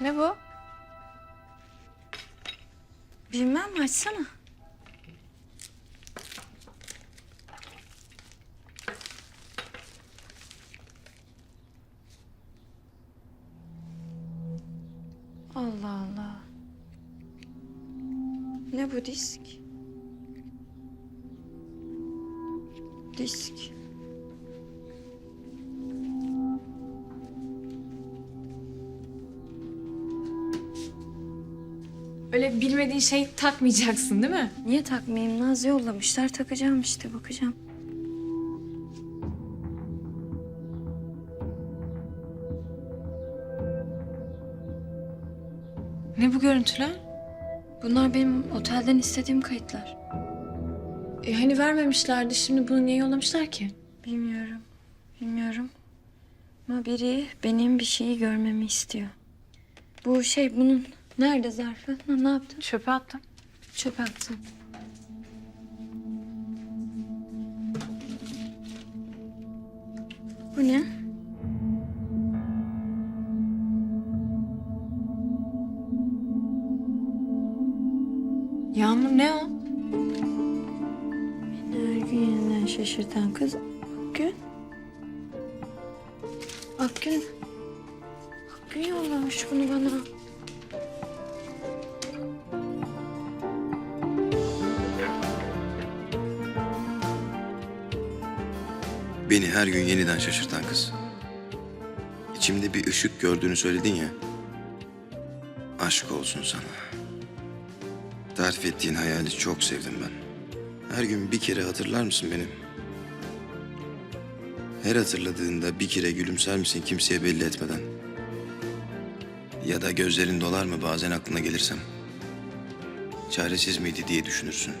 Ne bu? Bilmem açsana. Allah Allah. Ne bu disk? Disk. Öyle bilmediğin şey takmayacaksın değil mi? Niye takmayayım? Naz yollamışlar. Takacağım işte bakacağım. Ne bu görüntüler? Bunlar benim otelden istediğim kayıtlar. E hani vermemişlerdi şimdi bunu niye yollamışlar ki? Bilmiyorum. Bilmiyorum. Ama biri benim bir şeyi görmemi istiyor. Bu şey bunun nerede zarfı? Ha, ne yaptın? Çöpe attım. Çöpe attın. Bu ne? Yağmur ne o? Beni her gün yeniden şaşırtan kız Akgün. Akgün. Akgün yollamış bunu bana. Beni her gün yeniden şaşırtan kız. İçimde bir ışık gördüğünü söyledin ya. Aşk olsun sana. Tarif ettiğin hayali çok sevdim ben. Her gün bir kere hatırlar mısın benim? Her hatırladığında bir kere gülümser misin kimseye belli etmeden? Ya da gözlerin dolar mı bazen aklına gelirsem? Çaresiz miydi diye düşünürsün.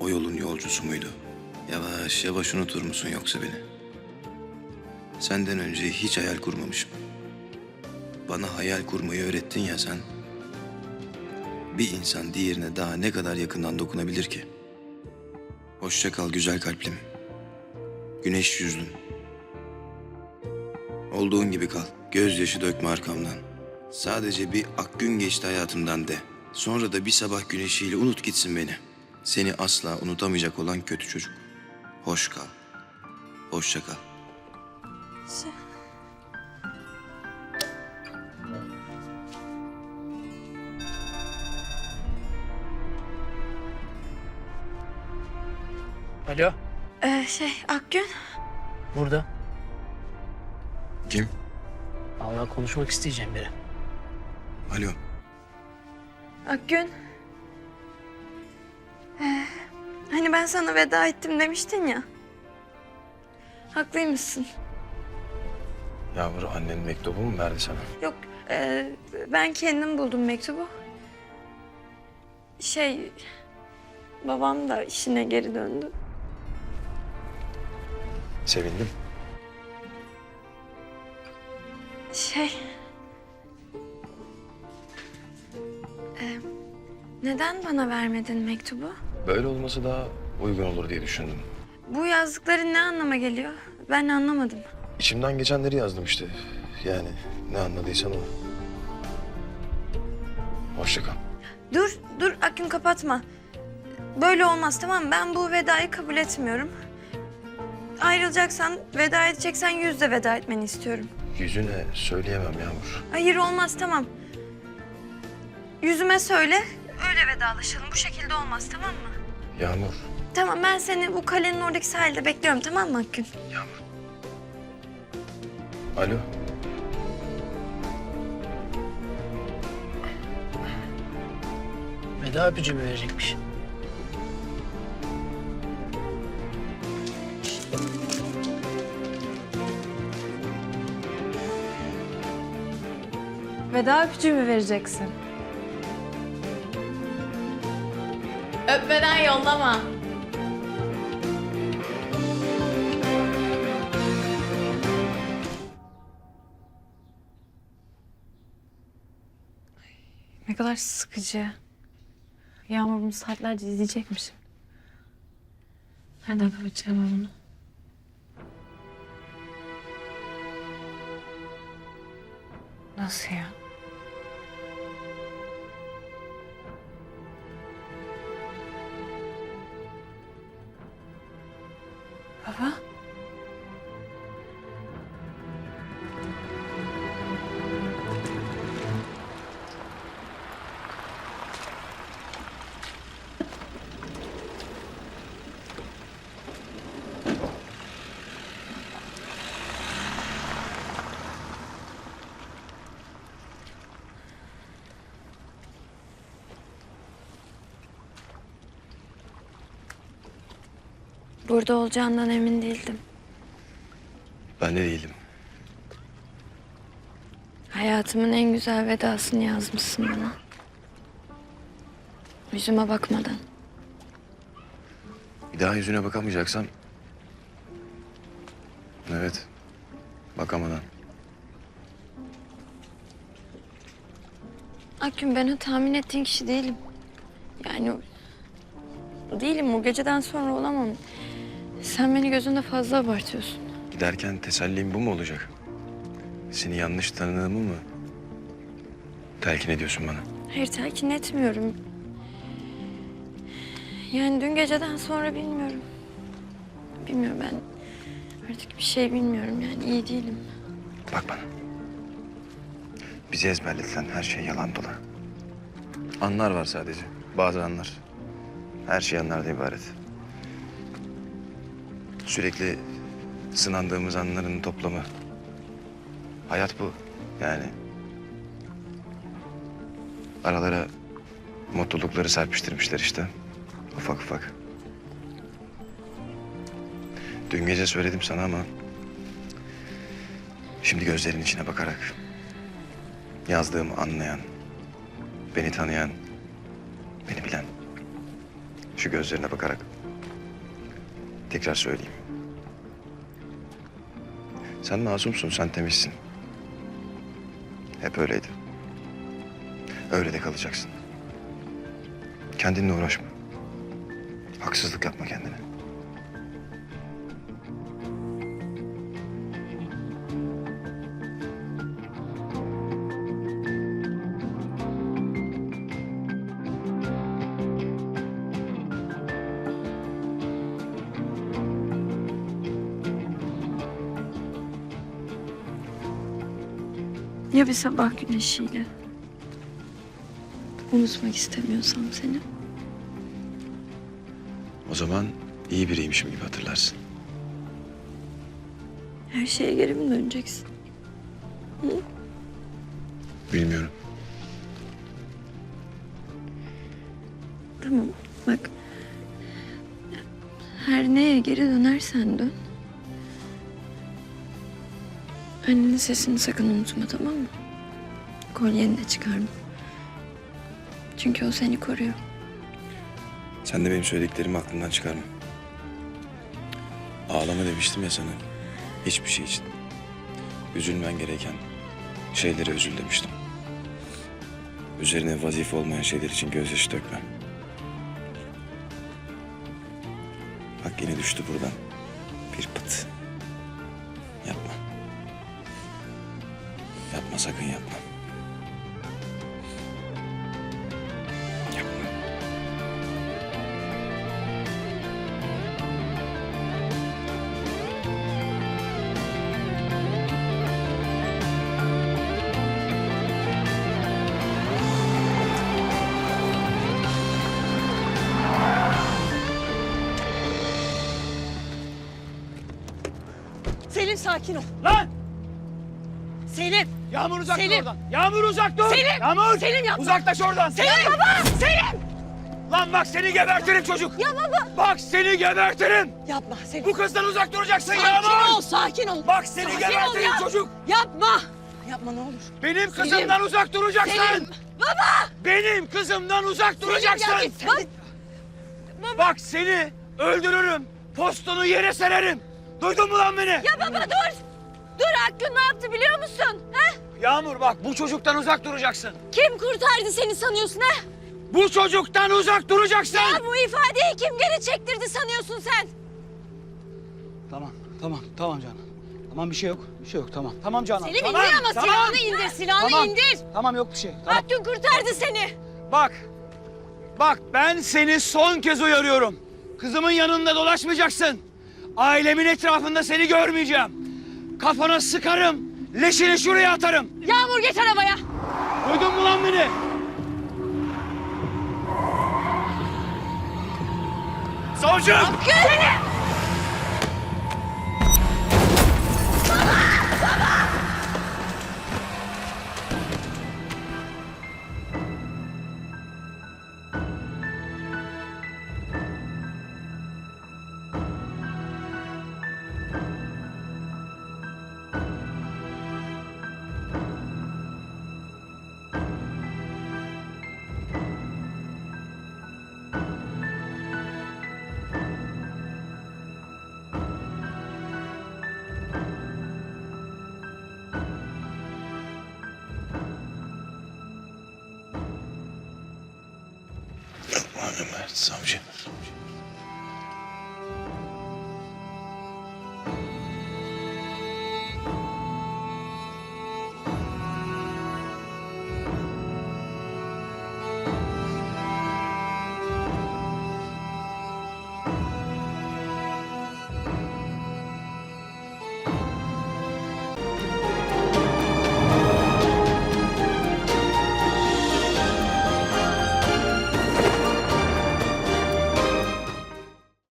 O yolun yolcusu muydu? Yavaş yavaş unutur musun yoksa beni? Senden önce hiç hayal kurmamışım. Bana hayal kurmayı öğrettin ya sen. Bir insan diğerine daha ne kadar yakından dokunabilir ki? Hoşça kal güzel kalplim. Güneş yüzlüm. Olduğun gibi kal. Gözyaşı dökme arkamdan. Sadece bir ak gün geçti hayatımdan de. Sonra da bir sabah güneşiyle unut gitsin beni. Seni asla unutamayacak olan kötü çocuk. Hoş kal. Hoşça kal. Alo, Ee, şey Akgün. burada. Kim? Allah konuşmak isteyeceğim biri. Alo. Akgün. Ee, hani ben sana veda ettim demiştin ya. Haklıymışsın. Yağmur annenin mektubu mu verdi sana? Yok, e, ben kendim buldum mektubu. Şey, babam da işine geri döndü. Sevindim. Şey... e, neden bana vermedin mektubu? Böyle olması daha uygun olur diye düşündüm. Bu yazdıkların ne anlama geliyor? Ben anlamadım. İçimden geçenleri yazdım işte. Yani ne anladıysan o. Hoşça kal. Dur, dur Akgün kapatma. Böyle olmaz tamam mı? Ben bu vedayı kabul etmiyorum. Ayrılacaksan, veda edeceksen yüzle veda etmeni istiyorum. Yüzüne söyleyemem Yağmur. Hayır olmaz tamam. Yüzüme söyle, öyle vedalaşalım. Bu şekilde olmaz tamam mı? Yağmur. Tamam ben seni bu kalenin oradaki sahilde bekliyorum tamam mı Akgün? Yağmur. Alo. Veda öpücüğümü verecekmiş. Veda öpücüğü mü vereceksin? Öpmeden yollama. Ne kadar sıkıcı. Yağmur bunu saatlerce izleyecekmişim. Nereden kapatacağım ben bunu? Nasıl ya? 咋 Burada olacağından emin değildim. Ben de değilim. Hayatımın en güzel vedasını yazmışsın bana. Yüzüme bakmadan. Bir daha yüzüne bakamayacaksam... Evet. Bakamadan. Akgün ben o tahmin ettiğin kişi değilim. Yani değilim o geceden sonra olamam. Sen beni gözünde fazla abartıyorsun. Giderken tesellim bu mu olacak? Seni yanlış tanıdığımı mı? Telkin ediyorsun bana. Hayır telkin etmiyorum. Yani dün geceden sonra bilmiyorum. Bilmiyorum ben artık bir şey bilmiyorum yani iyi değilim. Bak bana. Bizi ezberletilen her şey yalan dolan. Anlar var sadece. Bazı anlar. Her şey anlardan ibaret. Sürekli sınandığımız anların toplamı. Hayat bu. Yani. Aralara mutlulukları serpiştirmişler işte. Ufak ufak. Dün gece söyledim sana ama Şimdi gözlerin içine bakarak yazdığımı anlayan, beni tanıyan, beni bilen şu gözlerine bakarak tekrar söyleyeyim. Sen masumsun, sen temizsin. Hep öyleydi. Öyle de kalacaksın. Kendinle uğraşma. Haksızlık yapma kendine. Ya bir sabah güneşiyle? Unutmak istemiyorsam seni. O zaman iyi biriymişim gibi hatırlarsın. Her şeye geri mi döneceksin? Bilmiyorum. Tamam bak. Her neye geri dönersen dön. Annenin sesini sakın unutma tamam mı? Kolyeni de çıkarma. Çünkü o seni koruyor. Sen de benim söylediklerimi aklından çıkarma. Ağlama demiştim ya sana. Hiçbir şey için. Üzülmen gereken şeylere üzül demiştim. Üzerine vazife olmayan şeyler için gözyaşı dökme. Bak yine düştü buradan. Bir pıt. Yapma. Yapma sakın yapma. Yapma. Selim sakin ol. Lan! Selim. Yağmur uzak dur Selim! oradan. Yağmur uzak dur. Selim! Yağmur! Selim yapma! Uzaklaş oradan. Selim baba! Selim! Lan bak seni gebertirim çocuk. Ya baba! Bak seni gebertirim. Yapma Selim. Bu kızdan uzak duracaksın sakin Yağmur. ol, sakin ol. Bak seni Sakin ol gebertirim ya. çocuk. Yapma. Yapma ne olur. Benim kızımdan uzak duracaksın. Selim! Baba! Benim kızımdan uzak duracaksın. ya git. Bak- Bak seni öldürürüm. Postunu yere sererim. Duydun mu lan beni? Ya baba dur! Dur Hakkın ne yaptı biliyor musun? He? Yağmur bak bu çocuktan uzak duracaksın. Kim kurtardı seni sanıyorsun he? Bu çocuktan uzak duracaksın. Ya bu ifadeyi kim geri çektirdi sanıyorsun sen? Tamam, tamam, tamam Canan. Tamam bir şey yok, bir şey yok tamam. Tamam Canan. Selim tamam, indir ama tamam. silahını indir, silahını Tamam. indir. Tamam yok bir şey. Tamam. Hakkın kurtardı seni. Bak. Bak ben seni son kez uyarıyorum. Kızımın yanında dolaşmayacaksın. Ailemin etrafında seni görmeyeceğim. Kafana sıkarım. Leşini şuraya atarım. Yağmur geç arabaya. Duydun mu lan beni? Savcım! Hakkın! Ömer Savcı.